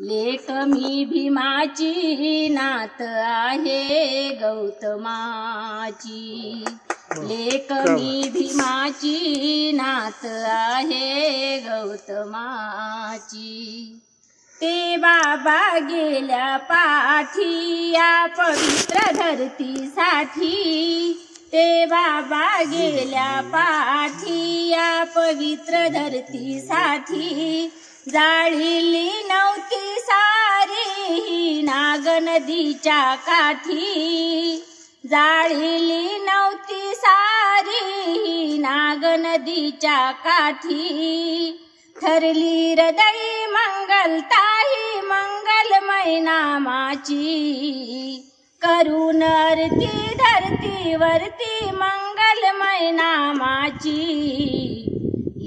लेक मी भीमाची नात आहे गौतमाची. लेक मी भीमाची नात आहे गौतमाची. ते बाबा गेल्या पाठी या पवित्र धरतीसाठी. ते बाबा गेल्या पाठी या पवित्र धरतीसाठी जाळीली नदीच्या काठी जाळीली नव्हती सारी. नाग नदीच्या काठी ठरली हृदयी मंगलताही मंगलमय नामाची करून आरती धरती वरती मंगलमय नामाची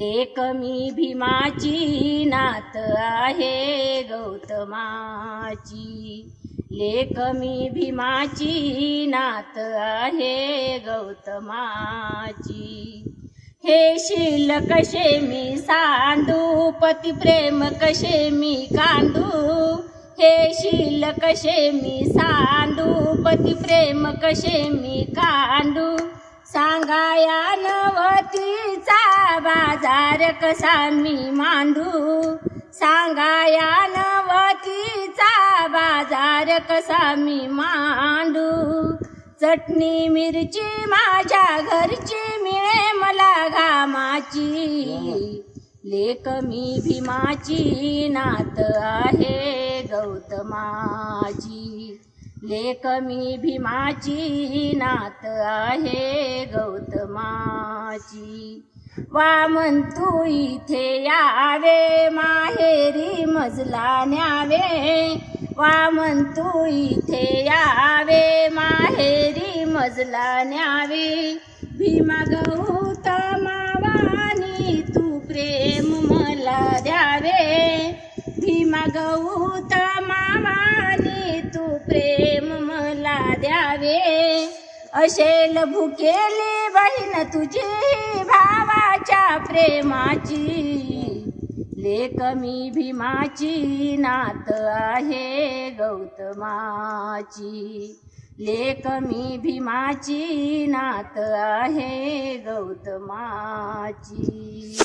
एक मी भीमाची नात आहे गौतमाची. लेख मी भीमाची नात आहे गौतमाची. हे शील कसे मी सांडू पती प्रेम कसे मी कांदू हे शील कसे मी सांडू पती प्रेम कसे मी कांदू सांगाया नवतीचा बाजार कसा मी मांडू? सांगाया नवतीचा बाजार कसा मी मांडू? चटणी मिरची माझ्या घरची मिळे मला घामाची. लेक मी भीमाची नात आहे गौतमाची. लेख मी भीमाची नात आहे गौतमाची. वामन तू इथे यावे माहेरी मजला न्यावे. वामन तू इथे यावे माहेरी मजला न्यावे. भीमा गौतमावानी तू प्रेम मला द्यावे. भीमा गौतमावानी तू प्रेम द्यावे असेल भुकेली बहीण तुझी भावाच्या प्रेमाची. लेक मी भीमाची नात आहे गौतमाची. लेक मी भीमाची नात आहे गौतमाची.